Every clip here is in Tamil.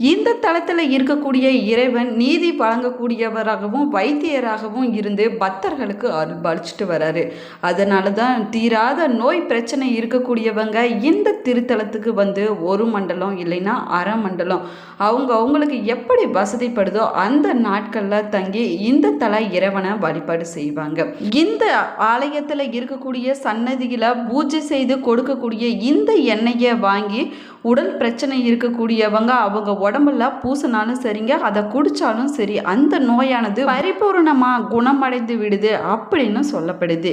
இந்த தளத்தில் இருக்கக்கூடிய இறைவன் நீதி வழங்கக்கூடியவராகவும் வைத்தியராகவும் இருந்து பக்தர்களுக்கு அருள் வராரு. அதனால தான் தீராத நோய் பிரச்சனை இருக்கக்கூடியவங்க இந்த திருத்தலத்துக்கு வந்து ஒரு மண்டலம் இல்லைன்னா அரை மண்டலம். அவங்க அவங்களுக்கு எப்படி வசதிப்படுதோ அந்த நாட்களில் தங்கி இந்த தல இறைவனை வழிபாடு செய்வாங்க. இந்த ஆலயத்தில் இருக்கக்கூடிய சன்னதியில் பூஜை செய்து கொடுக்கக்கூடிய இந்த எண்ணெயை வாங்கி உடல் பிரச்சனை இருக்கக்கூடியவங்க அவங்க உடம்புல பூசினாலும் சரிங்க அதை குடித்தாலும் சரி அந்த நோயானது பரிபூர்ணமாக குணமடைந்து விடுது அப்படின்னு சொல்லப்படுது.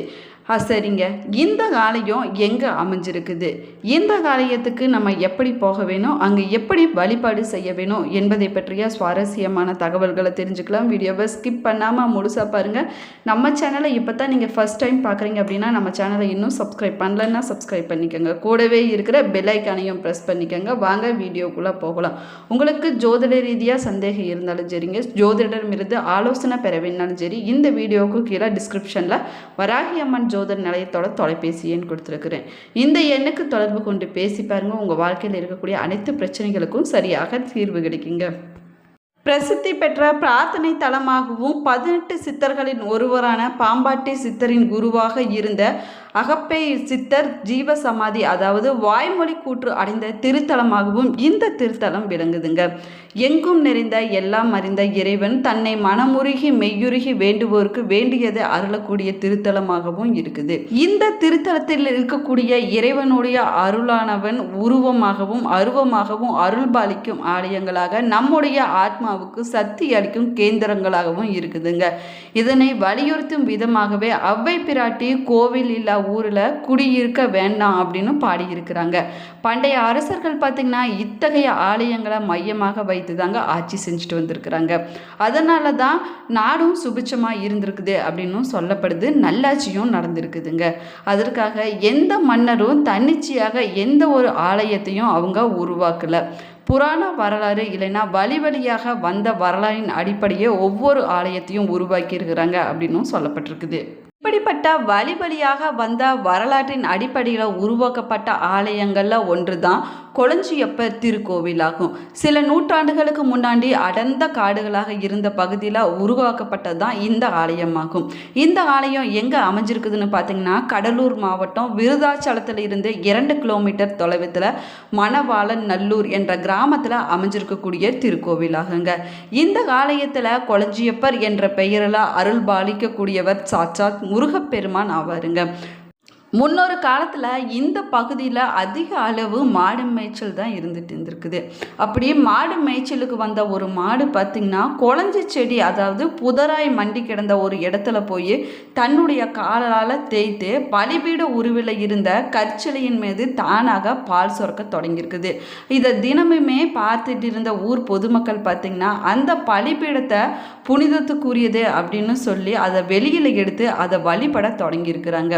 ஆ சரிங்க. இந்த காலையும் எங்கே அமைஞ்சிருக்குது? இந்த காலயத்துக்கு நம்ம எப்படி போக வேணும்? அங்கே எப்படி வழிபாடு செய்ய வேணும்? என்பதை பற்றிய சுவாரஸ்யமான தகவல்களை தெரிஞ்சுக்கலாம். வீடியோவை ஸ்கிப் பண்ணாமல் முழுசாக பாருங்கள் நம்ம சேனலை இப்போ தான் நீங்கள் ஃபஸ்ட் டைம் பார்க்குறீங்க அப்படின்னா நம்ம சேனலை இன்னும் சப்ஸ்கிரைப் பண்ணலன்னா சப்ஸ்கிரைப் பண்ணிக்கோங்க. கூடவே இருக்கிற பெல் ஐக்கானையும் ப்ரெஸ் பண்ணிக்கோங்க. வாங்க வீடியோக்குள்ளே போகலாம். உங்களுக்கு ஜோதிட ரீதியாக சந்தேகம் இருந்தாலும் சரிங்க. ஜோதிடமிருந்து ஆலோசனை பெற வேணாலும் சரி இந்த வீடியோவுக்கு கீழே டிஸ்கிரிப்ஷனில் வராகி அம்மன் ஜோதிட நிலையத்தோட தொலைபேசி எண் கொடுத்துருக்குறேன். இந்த எண்ணுக்கு தொடர்பு கொண்டு பேசி பாருங்கள் உங்கள் வாழ்க்கையில் இருக்கக்கூடிய அனைத்து பிரச்சனைகளுக்கும் சரியாக தீர்வு கிடைக்குங்க. பிரசித்தி பெற்ற பிரார்த்தனை தலமாகவும் பதினெட்டு சித்தர்களின் ஒருவரான பாம்பாட்டி சித்தரின் குருவாக இருந்த அகப்பே சித்தர் ஜீவ சமாதி அதாவது வாய்மொழி கூற்று அடைந்த திருத்தலமாகவும் இந்த திருத்தலம் விளங்குதுங்க. எங்கும் நிறைந்த எல்லாம் அறிந்த இறைவன் தன்னை மனமுருகி மெய்யுருகி வேண்டுவோருக்கு வேண்டியதை அருளக்கூடிய திருத்தலமாகவும் இருக்குது. இந்த திருத்தலத்தில் இருக்கக்கூடிய இறைவனுடைய அருளானவன் உருவமாகவும் அருவமாகவும் அருள் பாலிக்கும் ஆலயங்களாக நம்முடைய ஆத்மாவுக்கு சக்தி அளிக்கும் கேந்திரங்களாகவும் இருக்குதுங்க. இதனை வலியுறுத்தும் விதமாகவே அவ்வை பிராட்டி கோவில் இல்லா ஊரில் குடியிருக்க வேண்டாம் அப்படின்னு பாடியிருக்கிறாங்க. பண்டைய அரசர்கள் பார்த்திங்கன்னா இத்தகைய ஆலயங்களை மையமாக வைத்து தாங்க ஆட்சி செஞ்சுட்டு வந்திருக்கிறாங்க. அதனால தான் நாடும் சுபிட்சமாக இருந்திருக்குது அப்படின்னும் சொல்லப்படுது. நல்லாட்சியும் நடந்திருக்குதுங்க. அதற்காக எந்த மன்னரும் தன்னிச்சையாக எந்த ஒரு ஆலயத்தையும் அவங்க உருவாக்கலை. புராண வரலாறு இல்லைன்னா வழி வழியாக வந்த வரலாறின் அடிப்படையே ஒவ்வொரு ஆலயத்தையும் உருவாக்கியிருக்கிறாங்க அப்படின்னும் சொல்லப்பட்டிருக்குது. இப்படிப்பட்ட வழி வழியாக வந்த வரலாற்றின் அடிப்படையில் உருவாக்கப்பட்ட ஆலயங்களில் ஒன்று தான் கொளஞ்சியப்ப திருக்கோவிலாகும். சில நூற்றாண்டுகளுக்கு முன்னாடி அடர்ந்த காடுகளாக இருந்த பகுதியில் உருவாக்கப்பட்டது தான் இந்த ஆலயமாகும். இந்த ஆலயம் எங்கே அமைஞ்சிருக்குதுன்னு பார்த்தீங்கன்னா கடலூர் மாவட்டம் விருதாச்சலத்தில் இருந்து இரண்டு கிலோமீட்டர் தொலைவில் மணவாளன் நல்லூர் என்ற கிராமத்தில் அமைஞ்சிருக்கக்கூடிய திருக்கோவிலாகுங்க. இந்த ஆலயத்தில் கொளஞ்சியப்பர் என்ற பெயரில் அருள் பாலிக்கக்கூடியவர் சாட்சாத் முருகப்பெருமான் ஆவாருங்க. முன்னொரு காலத்தில் இந்த பகுதியில் அதிக அளவு மாடு மேய்ச்சல் தான் இருந்துட்டு இருந்திருக்குது. அப்படியே மாடு மேய்ச்சலுக்கு வந்த ஒரு மாடு பார்த்திங்கன்னா குழஞ்சி செடி அதாவது புதராய் மண்டி கிடந்த ஒரு இடத்துல போய் தன்னுடைய காலால் தேய்த்து பலிபீட உருவில் இருந்த கற்சிலையின் மீது தானாக பால் சுரக்க தொடங்கியிருக்குது. இதை தினமுமே பார்த்துட்டு இருந்த ஊர் பொதுமக்கள் பார்த்திங்கன்னா அந்த பலிபீடத்தை புனிதத்துக்குரியது அப்படின்னு சொல்லி அதை வெளியில் எடுத்து அதை வழிபட தொடங்கியிருக்கிறாங்க.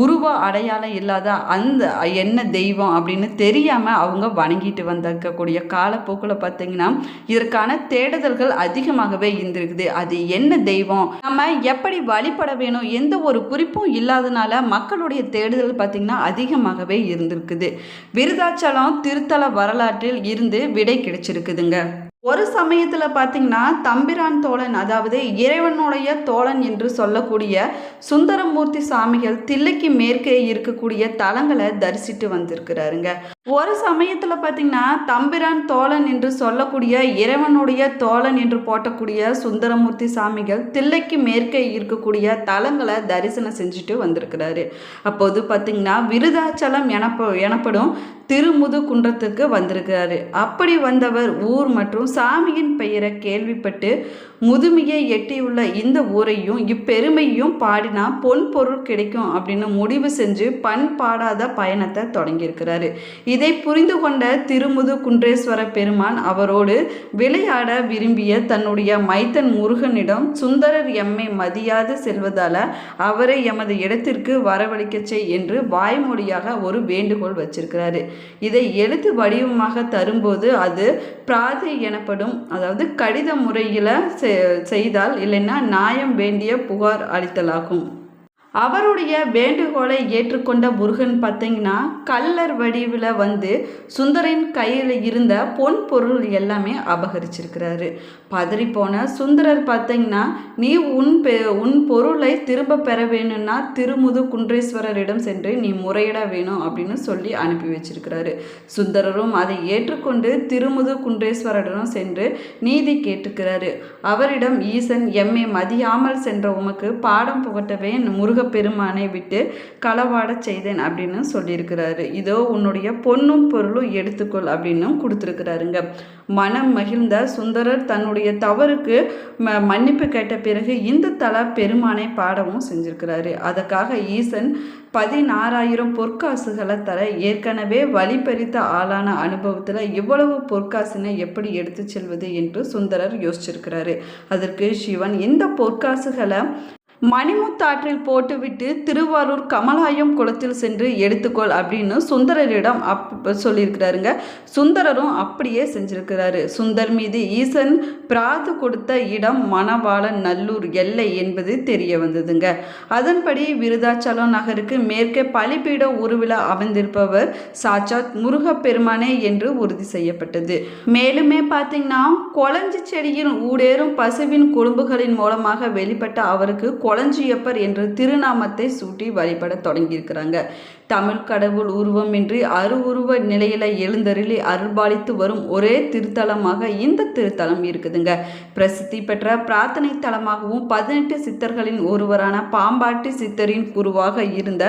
உருவ அடையாளம் இல்லாத அந்த என்ன தெய்வம் அப்படின்னு தெரியாமல் அவங்க வணங்கிட்டு வந்திருக்கக்கூடிய காலப்போக்கில் பார்த்தீங்கன்னா இதற்கான தேடுதல்கள் அதிகமாகவே இருந்திருக்குது. அது என்ன தெய்வம்? நம்ம எப்படி வழிபட வேணும்? எந்த ஒரு குறிப்பும் இல்லாதனால மக்களுடைய தேடுதல் பார்த்திங்கன்னா அதிகமாகவே இருந்திருக்குது. விருதாச்சலம் திருத்தல வரலாற்றில் இருந்து விடை கிடைச்சிருக்குதுங்க. ஒரு சமயத்தில் பார்த்தீங்கன்னா தம்பிரான் தோழன் அதாவது இறைவனுடைய தோழன் என்று சொல்லக்கூடிய சுந்தரமூர்த்தி சாமிகள் தில்லைக்கு மேற்கே இருக்கக்கூடிய தலங்களை தரிசித்து வந்திருக்கிறாருங்க. ஒரு சமயத்தில் பார்த்தீங்கன்னா தம்பிரான் தோழன் என்று சொல்லக்கூடிய இறைவனுடைய தோழன் என்று போட்டக்கூடிய சுந்தரமூர்த்தி சாமிகள் தில்லைக்கு மேற்கே இருக்கக்கூடிய தலங்களை தரிசனம் செஞ்சுட்டு வந்திருக்கிறாரு. அப்போது பார்த்தீங்கன்னா விருதாச்சலம் எனப்ப எனப்படும் திருமுது குன்றத்துக்கு வந்திருக்கிறாரு. அப்படி வந்தவர் ஊர் மற்றும் சாமியின் பெயரை கேள்விப்பட்டு முதுமையை எட்டியுள்ள இந்த ஊரையும் இப்பெருமையும் பாடினா பொன் பொருள் கிடைக்கும் அப்படின்னு முடிவு செஞ்சு பண் பாடாத பயணத்தை தொடங்கியிருக்கிறாரு. இதை புரிந்து கொண்ட திருமுது குன்றேஸ்வர பெருமான் அவரோடு விளையாட விரும்பிய தன்னுடைய மைத்தன் முருகனிடம் சுந்தரர் எம்மை மதியாது செல்வதால அவரை எமது இடத்திற்கு வரவழைக்க செய் என்று வாய்மொழியாக ஒரு வேண்டுகோள் வச்சிருக்கிறாரு. இதை எழுத்து வடிவமாக தரும்போது அது பிராதி எனப்படும் அதாவது கடித முறையில் செய்தால் இல்லைன்னா நியாயம் வேண்டிய புகார் அளித்தலாகும். அவருடைய வேண்டுகோளை ஏற்றுக்கொண்ட முருகன் பார்த்தீங்கன்னா கல்லர் வடிவில் வந்து சுந்தரின் கையில் இருந்த பொன் பொருள் எல்லாமே அபகரிச்சிருக்கிறாரு. பதறிப்போன சுந்தரர் பார்த்தீங்கன்னா நீ உன் பெ உன் பொருளை திரும்ப பெற வேணும்னா திருமுது குன்றேஸ்வரரிடம் சென்று நீ முறையிட வேணும் அப்படின்னு சொல்லி அனுப்பி வச்சிருக்கிறாரு. சுந்தரரும் அதை ஏற்றுக்கொண்டு திருமுது குன்றேஸ்வரரிடம் சென்று நீதி கேட்டுக்கிறாரு. அவரிடம் ஈசன் எம்மை மதியாமல் சென்ற உமக்கு பாடம் புகட்டவே முருகப்பெருமானை விட்டு களவாடச் செய்தேன் அப்படின்னு சொல்லியிருக்கிறாரு. இதோ உன்னுடைய பொன்னும் பொருளும் எடுத்துக்கொள் அப்படின்னும் கொடுத்துருக்கிறாருங்க. மனம் மகிழ்ந்த சுந்தரர் தன்னுடைய தவறுக்கு ம மன்னிப்பு கேட்ட பிறகு இந்த தல பெருமானை பாடவும் செஞ்சிருக்கிறாரு. அதற்காக ஈசன் பதினாறாயிரம் பொற்காசுகளை தர ஏற்கனவே வழிபறித்த ஆளான அனுபவத்தில் இவ்வளவு பொற்காசினை எப்படி எடுத்து செல்வது என்று சுந்தரர் யோசிச்சிருக்கிறாரு. அதற்கு சிவன் இந்த பொற்காசுகளை மணிமுத்தாற்றில் போட்டுவிட்டு திருவாரூர் கமலாயம் குளத்தில் சென்று எடுத்துக்கொள் அப்படின்னு சுந்தரரிடம் அப் சொல்லியிருக்கிறாருங்க. சுந்தரரும் அப்படியே செஞ்சிருக்கிறாரு. சுந்தர் மீது ஈசன் பிராத்து கொடுத்த இடம் மணவாள நல்லூர் எல்லை என்பது தெரிய வந்ததுங்க. அதன்படி விருதாச்சலம் நகருக்கு மேற்கே பலிபீட உருவில அமைந்திருப்பவர் சாட்சாத் முருகப்பெருமானே என்று உறுதி செய்யப்பட்டது. மேலுமே பார்த்தீங்கன்னா கொளஞ்சி செடியின் ஊடேறும் பசுவின் குழும்புகளின் மூலமாக வெளிப்பட்ட அவருக்கு கொளஞ்சியப்பர் என்ற திருநாமத்தை சூட்டி வழிபட தொடங்கியிருக்கிறாங்க. தமிழ் கடவுள் உருவமின்றி அருவுருவ நிலையில எழுந்தருளி அருள்பாலித்து வரும் ஒரே திருத்தலமாக இந்த திருத்தலம் இருக்குதுங்க. பிரசித்தி பெற்ற பிரார்த்தனை தலமாகவும் பதினெட்டு சித்தர்களின் ஒருவரான பாம்பாட்டி சித்தரின் குருவாக இருந்த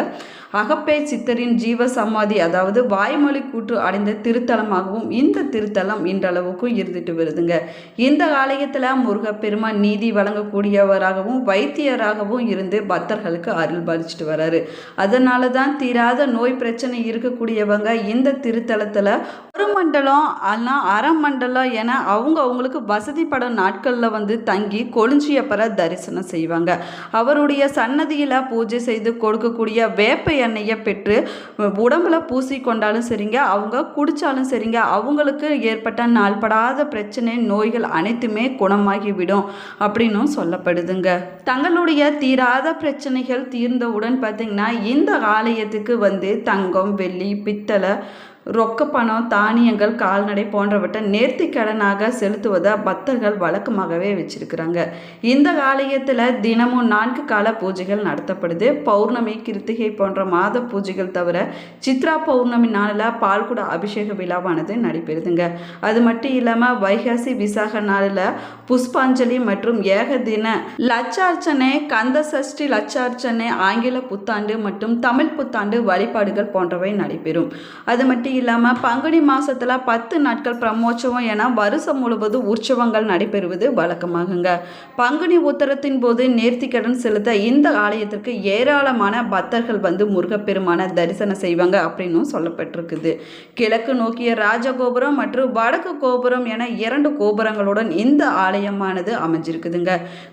அகப்பே சித்தரின் ஜீவ சமாதி அதாவது வாய்மொழி கூற்று அடைந்த திருத்தலமாகவும் இந்த திருத்தலம் இன்றளவுக்கும் இருந்துட்டு வருதுங்க. இந்த ஆலயத்தில் முருகப்பெருமான் நீதி வழங்கக்கூடியவராகவும் வைத்தியராகவும் இருந்து பக்தர்களுக்கு அருள் பாலிச்சுட்டு வராரு. அதனால தான் தீராத நோய் பிரச்சனை இருக்கக்கூடியவங்க இந்த திருத்தலத்தில் ஒரு மண்டலம் அல்லனா அரை மண்டலம் என அவங்க அவங்களுக்கு வசதிப்படும் நாட்களில் வந்து தங்கி கொளிஞ்சியப்பரை தரிசனம் செய்வாங்க. அவருடைய சன்னதியில் பூஜை செய்து கொடுக்கக்கூடிய வேப்ப எண்ணெயை பெற்று உடம்புல பூசி கொண்டாலும் சரிங்க அவங்க குடித்தாலும் சரிங்க அவங்களுக்கு ஏற்பட்ட நாள்படாத பிரச்சனை நோய்கள் அனைத்துமே குணமாகிவிடும் அப்படின்னும் சொல்லப்படுதுங்க. தங்களுடைய தீராத பிரச்சனைகள் தீர்ந்தவுடன் பார்த்திங்கன்னா இந்த ஆலயத்துக்கு வந்து தங்கம் வெள்ளி பித்தளை ரொக்க பணம் தானியங்கள் கால்நடை போன்றவற்றை நேர்த்தி கடனாக செலுத்துவதை பக்தர்கள் வழக்கமாகவே வச்சிருக்கிறாங்க. இந்த ஆலயத்தில் தினமும் நான்கு கால பூஜைகள் நடத்தப்படுது. பௌர்ணமி கிருத்திகை போன்ற மாத பூஜைகள் தவிர சித்ரா பௌர்ணமி நாளில் பால்குட அபிஷேக விழாவானது நடைபெறுதுங்க. அது மட்டும் இல்லாமல் வைகாசி விசாக நாளில் புஷ்பாஞ்சலி மற்றும் ஏக தின லட்சார்ச்சனை கந்த சஷ்டி லட்சார்ச்சனை ஆங்கில புத்தாண்டு மற்றும் தமிழ் புத்தாண்டு வழிபாடுகள் போன்றவை நடைபெறும். அது மட்டும் இல்லாமல் பங்குனி மாதத்தில் பத்து நாட்கள் பிரம்மோற்சவம் என வருஷம் முழுவதும் உற்சவங்கள் நடைபெறுவது வழக்கமாகுங்க. பங்குனி உத்தரத்தின் போது நேர்த்திக்கடன் செலுத்த இந்த ஆலயத்திற்கு ஏராளமான பக்தர்கள் வந்து முருகப்பெருமான தரிசனம் செய்வாங்க அப்படின்னும் சொல்லப்பட்டிருக்குது. கிழக்கு நோக்கிய ராஜகோபுரம் மற்றும் வடக்கு கோபுரம் என இரண்டு கோபுரங்களுடன் இந்த ஆலயமானது அமைஞ்சிருக்குதுங்க.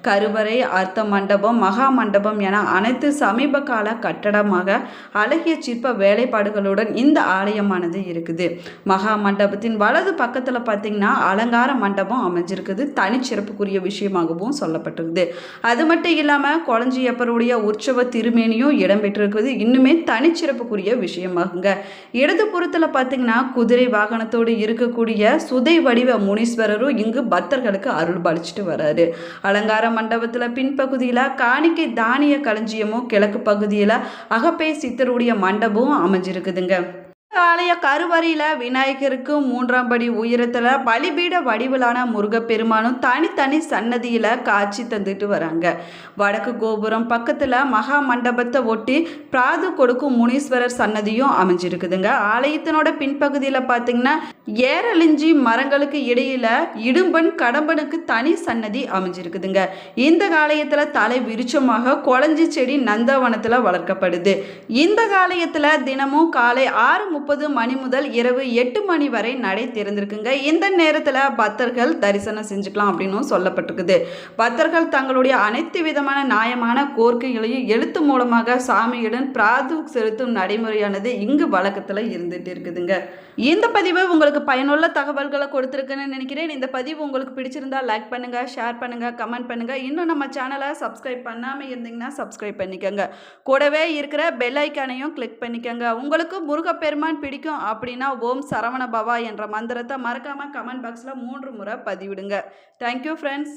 கருவறை அர்த்த மண்டபம் மகா மண்டபம் என அனைத்து சமீப கால கட்டடமாக அழகிய சிற்ப வேலைப்பாடுகளுடன் இந்த ஆலயமானது இருக்குது. மகா மண்டபத்தின் வலது பக்கத்தில் பார்த்தீங்கன்னா அலங்கார மண்டபம் அமைஞ்சிருக்குது. தனிச்சிறப்புக்குரிய விஷயமாகவும் சொல்லப்பட்டிருக்குது. அது மட்டும் இல்லாமல் குளஞ்சியப்பருடைய உற்சவ திருமேனியும் இடம்பெற்றிருக்குது. இன்னுமே தனிச்சிறப்புக்குரிய விஷயமாகுங்க. இடது புறத்தில் பார்த்தீங்கன்னா குதிரை வாகனத்தோடு இருக்கக்கூடிய சுதை வடிவ முனீஸ்வரரும் இங்கு பக்தர்களுக்கு அருள் பாலிச்சுட்டு வராரு. அலங்கார மண்டபத்தில் பின்பகுதியில் காணிக்கை தானிய களஞ்சியமும் கிழக்கு பகுதியில் அகப்பே சித்தருடைய மண்டபமும் அமைஞ்சிருக்குதுங்க. ஆலய கருவறையில் விநாயகருக்கு மூன்றாம் படி உயரத்தில் பலிபீட வடிவிலான முருகப்பெருமானும் தனித்தனி சன்னதியில் காட்சி தந்துட்டு வராங்க. வடக்கு கோபுரம் பக்கத்தில் மகா மண்டபத்தை ஒட்டி பிராது கொடுக்கும் முனீஸ்வரர் சன்னதியும் அமைஞ்சிருக்குதுங்க. ஆலயத்தினோட பின்பகுதியில் பார்த்தீங்கன்னா ஏரழிஞ்சி மரங்களுக்கு இடையில இடும்பன் கடம்பனுக்கு தனி சன்னதி அமைஞ்சிருக்குதுங்க. இந்த ஆலயத்தில் தலை விருட்சமாக கொளஞ்சி செடி நந்தவனத்தில் வளர்க்கப்படுது. இந்த ஆலயத்தில் தினமும் காலை ஆறு முப்பது மணி முதல் இரவு எட்டு மணி வரை நடை திறந்திருக்குங்க. இந்த நேரத்தில் பக்தர்கள் தரிசனம் செஞ்சுக்கலாம் அப்படின்னும் சொல்லப்பட்டிருக்குது. பக்தர்கள் தங்களுடைய அனைத்து விதமான நியாயமான கோரிக்கைகளையும் எழுத்து மூலமாக சாமியுடன் பிராது செலுத்தும் நடைமுறையானது இங்கு வழக்கத்தில் இருந்துட்டு இருக்குதுங்க. இந்த பதிவு உங்களுக்கு பயனுள்ள தகவல்களை கொடுத்துருக்குன்னு நினைக்கிறேன். இந்த பதிவு உங்களுக்கு பிடிச்சிருந்தா லைக் பண்ணுங்க ஷேர் பண்ணுங்க கமெண்ட் பண்ணுங்க. இன்னும் நம்ம சேனலை சப்ஸ்கிரைப் பண்ணாமல் இருந்தீங்கன்னா சப்ஸ்கிரைப் பண்ணிக்கோங்க. கூடவே இருக்கிற பெல் ஐக்கானையும் கிளிக் பண்ணிக்கோங்க. உங்களுக்கு முருகப்பெருமான் பிடிக்கும் அப்படின்னா ஓம் சரவண பவா என்ற மந்திரத்தை மறக்காம கமெண்ட் பாக்ஸில் மூன்று முறை பதிவிடுங்க. Thank you friends